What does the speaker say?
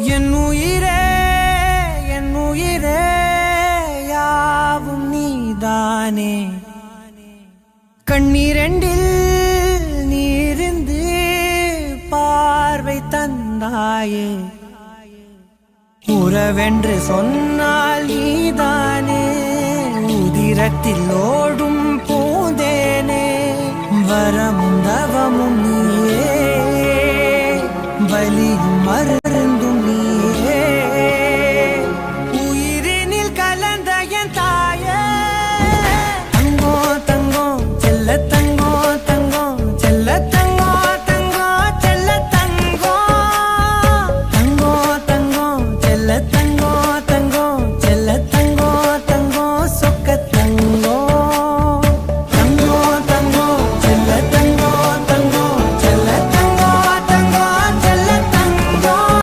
என் உயிரே என் உயிரே யாவும் நீதானே. கண்ணீரெண்டில் நீருந்து பார்வை தந்தாயே. உறவென்று சொன்னால் நீதானே. உதிரத்தில் ஓடும் பூந்தேனே. வரமும் தவமும் நீயே. பலியும் மறு